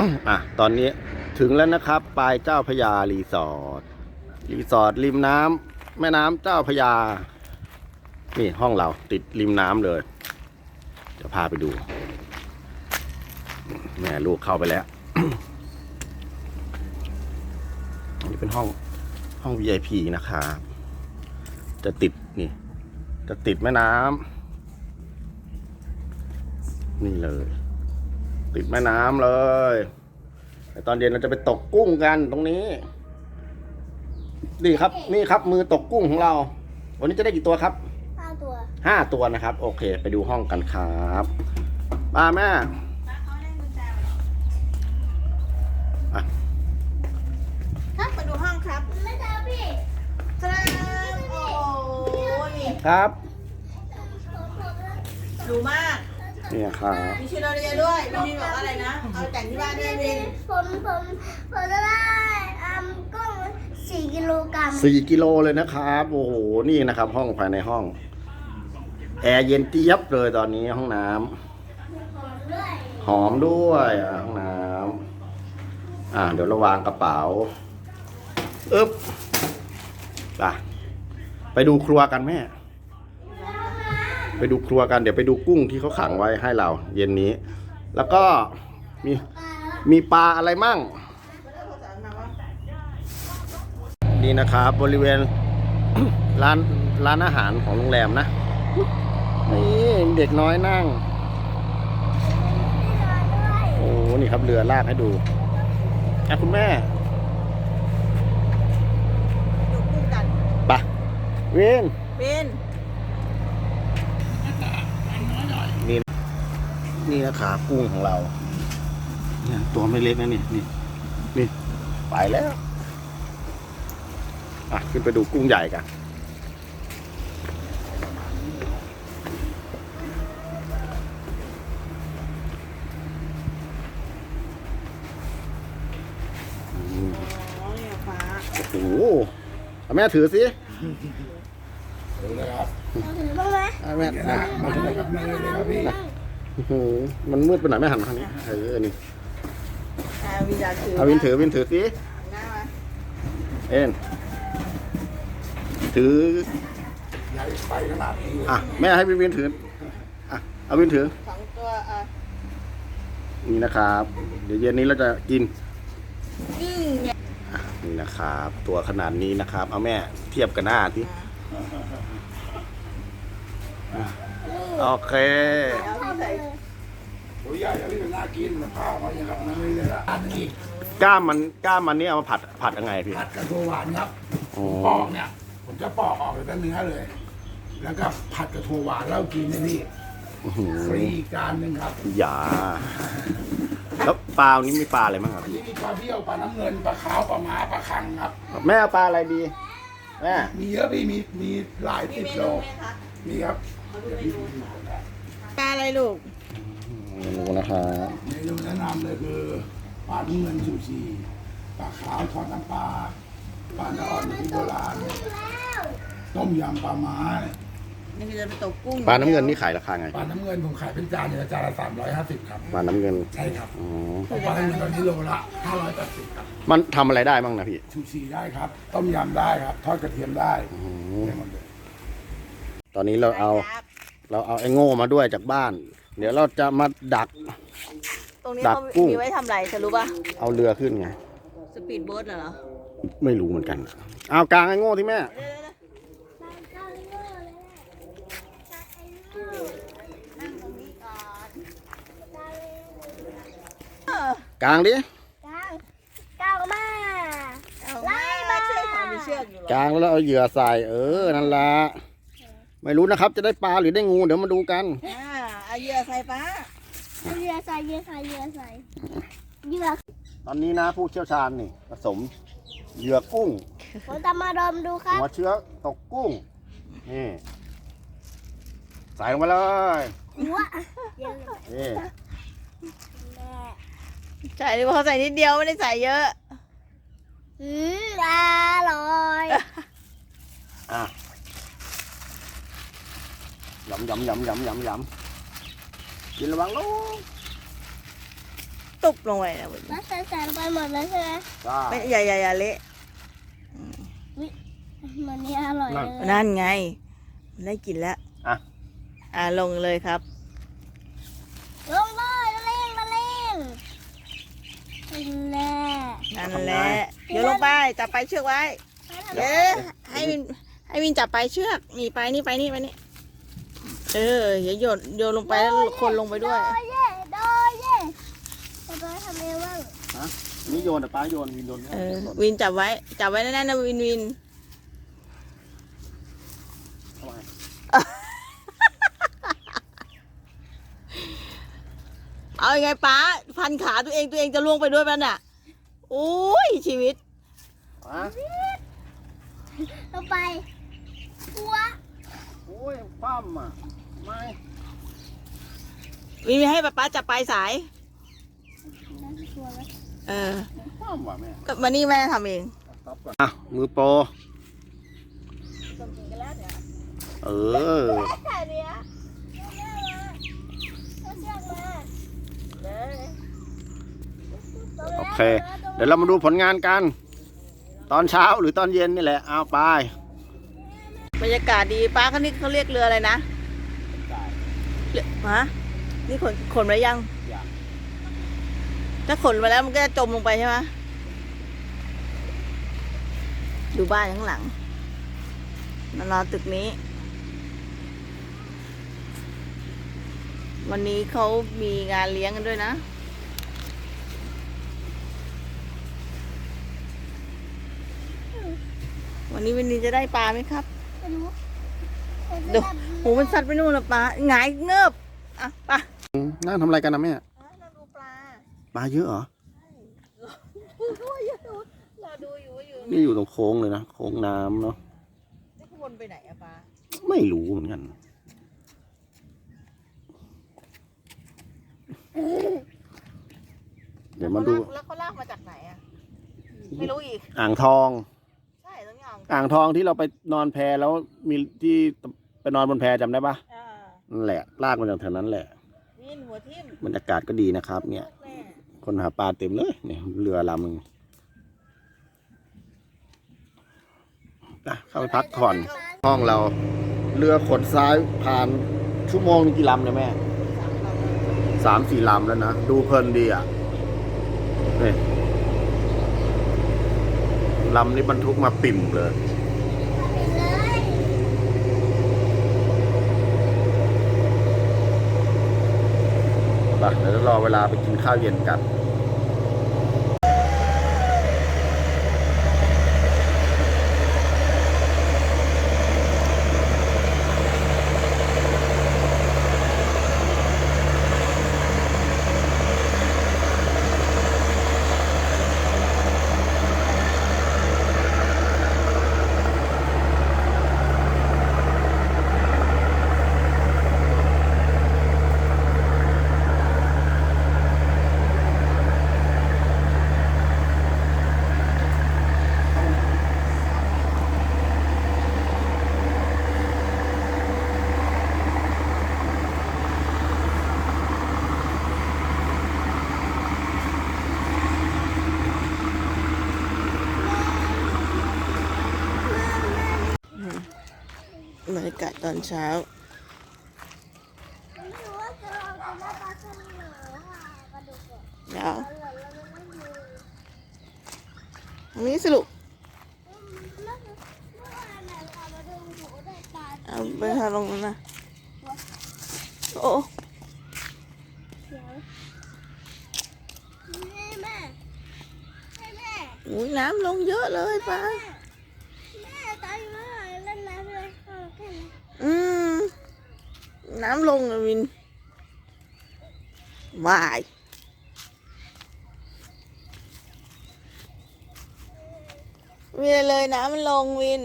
อะตอนนี้ถึงแล้วนะครับ ปลายเจ้าพยารีสอร์ทรีสอร์ทริมน้ำแม่น้ำเจ้าพยา นี่ห้องเราติดริมน้ำเลยเดี๋ยวพาไปดู แม่ลูกเข้าไปแล้วอันนี้เป็นห้องห้อง VIP นะครับจะติดนี่ จะติดแม่น้ำนี่เลย ติดแม่น้ำเลยแต่ตอนเย็นเราจะไปตกกุ้งกันตรงนี้นี่ครับ นี่ครับ มือตกกุ้งของเรา วันนี้จะได้กี่ตัวครับห้าตัวห้าตัวนะครับ โอเค ไปดูห้องกันครับป้าแม่อะครับมาดูห้องครับไม่ใช่พี่ครับโอ้โหนี่ครับหรูมาก นี่ครับมีชิโนเรียด้วยพี่มินบอกว่าอะไรนะ เอาแต่งที่บ้านด้วยมินผมผมผมจะได้อืมกุ้งสี่กิโลกรัมสี่กิโลเลยนะครับ โอ้โห นี่นะครับ ห้องภายในห้อง แอร์เย็นเจี๊ยบเลยตอนนี้ห้องน้ำด้วยหอมด้วยอะห้องน้ำอ่า เดี๋ยวเราวางกระเป๋าอึ๊บไปไปดูครัวกันแม่ ไปดูครัวกัน เดี๋ยวไปดูกุ้งที่เขาขังไว้ให้เรา เย็นนี้ แล้วก็มีมีปลาอะไรมั่ง นี่นะครับบริเวณร้านร้านอาหารของโรงแรมนะนี่เด็กน้อยนั่ง โอ้นี่ครับเรือลากให้ดูอะคุณแม่ดูกุ้งกันไปะเวนมินนี่ นี่นะครับกุ้งของเรา เนี่ยตัวไม่เล็กนะนี่นี่นี่ไปแล้วอะขึ้นไปดูกุ้งใหญ่กันอืมอ๋อเนี่ยฟ้าโอ้โหเอาแม่ถือสิเราถือบ้างไหมเอาแม่อะมาเลยครับมาเลยครับพี่อื้อหือ มันมืดไปหน่อยไม่หันมาทางนี้เออนี่อ่าวิญญาณถือเอาวินถือวินถือสิหน้ามาเอ็นถือใหญ่ไปขนาดนี้เลยอะแม่ให้วินวินถืออะเอาวินถือสองตัวอะนี่นะครับ เดี๋ยวเย็นนี้เราจะกินกิ้งเนี่ยอะนี่นะครับ ตัวขนาดนี้นะครับ เอาแม่เทียบกันหน้าที่โอเคเอาที่ ใส่ตัวใหญ่อันนี้เป็นน่ากินมะพร้าวเขาอย่างกับนั่นเลยเลยละอันนี้กล้ามมันกล้ามมันนี่เอามาผัดผัดยังไงพี่ผัดกระโทหวานครับอ๋อปอกเนี่ย ผมจะปอกออกเลยแต่เนื้อเลย แล้วก็ผัดกระโทหวานแล้วกินในนี่อื้อหือฟรีอีกจานหนึ่งครับอย่า แล้วปลาวันนี้มีปลาอะไรบ้างครับอันนี้มีปลาเบี้ยวปลาน้ำเงินปลาขาวปลาหมาปลาคังครับ แม่เอาปลาอะไรดีแม่มีเยอะพี่มีมีหลายมีสิบเมโลนูไหมคะมีครับ ปลาอะไรลูกเมนูนะครับเมนูแนะนำเลยคือปลาน้ำเงินซูชิปลาขาวทอดน้ำปลาปลาเนื้ออ่อนที่โบราณต้มยำปลาม้านี่คือจะไปตกกุ้งปลาน้ำเงินนี่ขายราคาไงปลาน้ำเงินผมขายเป็นจานเนี่ยจานละสามร้อยห้าสิบครับปลาน้ำเงินใช่ครับอ๋อปลาน้ำเงินตอนนี้โลละห้าร้อยแปดสิบครับมันทำอะไรได้บ้างนะพี่ชูชีได้ครับ ต้มยำได้ครับ ทอดกระเทียมได้ได้หมดเลยตอนนี้เราเอาครับ เราเอาไอ้โง่มาด้วยจากบ้าน เดี๋ยวเราจะมาดัก ตรงนี้ดักเขากุ้ง มีไว้ทำอะไรเธอรู้ป่ะ เอาเรือขึ้นไง สปีดโบ๊ทเหรอไม่รู้เหมือนกันเอากลางไอ้โง่ที่แม่กลางดิกลางกลางมาไล่มาเชือกมีเชือกอยู่หรอกลางแล้วเอาเหยื่อใส่เออนั่นละ ไม่รู้นะครับ จะได้ปลาหรือได้งูเดี๋ยวมาดูกันอ่าเอาเหยื่อใส่ปลาเหยื่อใส่เหยื่อใส่เหยื่อใส่เหยื่อตอนนี้นะผู้เชี่ยวชาญนี่ผสมเหยื่อกุ้งผมจะมาดมดูครับหัวเชื้อตกกุ้งนี่ใส่ลงไปเลยหัวเดี๋ยวนี่แม่ใช่ดิเขาใส่นิดเดียวไม่ได้ใส่เยอะอืมอร่อยอะ ยำยำยำยำยำยำกินระวังลูกตตุบลงไปนะวินแล้วใส่ใส่ลงไปหมดเลยใช่ไหมจ้าไม่อย่าอย่าอย่าเละมันนี่อร่อยเลยนั่นไง ได้กินแล้วอะอ่าลงเลยครับ ลงเลยละเล่งละเล่งเป็นแน่นั่นแหละเดี๋ยวลงไปจับไปเชือกไว้เดี๋ยวให้วินให้วินจับไปเชือกนี่ไปนี่ไปนี่ไปนี่ เอออย่าโยนโยนลงไปแล้วคนลงไปด้วย โดเย่โดเย่โดยทำเองบ้างนี่โยนแต่ป้าโยนวินโยนเออวินจับไว้ จับไว้แน่นๆนะวินวิน ทำไมเอายังไงป้าพันขาตัวเองตัวเองจะล่วงไปด้วยมันอะโอ้ยชีวิตอะลงไปปัว โอ้ยปั้มอะไม่วินให้ป้าป้าจับปลายสาย เออปั้มว่ะแม่ก็มานี่แม่ทำเอง ตับก่อนอะมือโปรเออแค่เนี้ยเชือกมาโอเค เดี๋ยวเรามาดูผลงานกัน ตอนเช้าหรือตอนเย็นนี่แหละ เอาไป บรรยากาศดีป้าเขานี่เขาเรียกเรืออะไรนะเรือฮะนี่ขนขนไว้ยังยัง ถ้าขนมาแล้วมันก็จะจมลงไปใช่ไหมดูบ้านข้างหลังมานอนตึกนี้ วันนี้เขามีงานเลี้ยงกันด้วยนะวันนี้วันนี้จะได้ปลาไหมครับไม่รู้ ดูหูมันสัตว์ไปนู่นละปลาหงายเงือบอะปลานั่งทำอะไรกันนะแม่เราดูปลาปลาเยอะเหรอเราดูอยู่ว่าอยู่นี่อยู่ตรงโค้งเลยนะโค้งน้ำเนาะจะวนไปไหนอะปลาไม่รู้เหมือนกันเดี๋ยวมาดูแล้วเขาลากมาจากไหนอะไม่รู้อีก อ่างทองใช่ต้ องอย่างอ่างทองที่เราไปนอนแพแล้วมีที่ไปนอนบนแพจำได้ปะอ่านั่นแหละลากมาจากแถวนั้นแหละ วินหัวทิ่มบรรยากาศก็ดีนะครับ เนี่ย แม่คนหาปลาเต็มเลยเนี่ยเรือลำหนึงอะเข้าไปพักผ่อนห้องเรา เรือขดซ้ายผ่านชั่วโมงนึงกี่ลำเนี่ยแม่สามสี่ลำแล้วนะ ดูเพลินดีอะนี่ ลำนี้บรรทุกมาปิ่มเลยเลยไปเดี๋ยวรอเวลาไปกินข้าวเย็นกัน บรรยากาศตอนเช้า ไม่รู้ว่าจะลองกินได้ปลาสลิดหรือว่าปลาดุกอ่ะ เดี๋ยว อร่อยแล้วมันไม่มี อันนี้สรุป เมื่อเมื่อวานน่ะเรามาดูหมูได้ปลา เอาไปทาลงนั้นนะโอ้ เขียวนี่แม่ให้แม่ โหน้ำลงเยอะเลยป้า อืม น้ำลงอะวินวายวินเลยน้ำมันลงวิน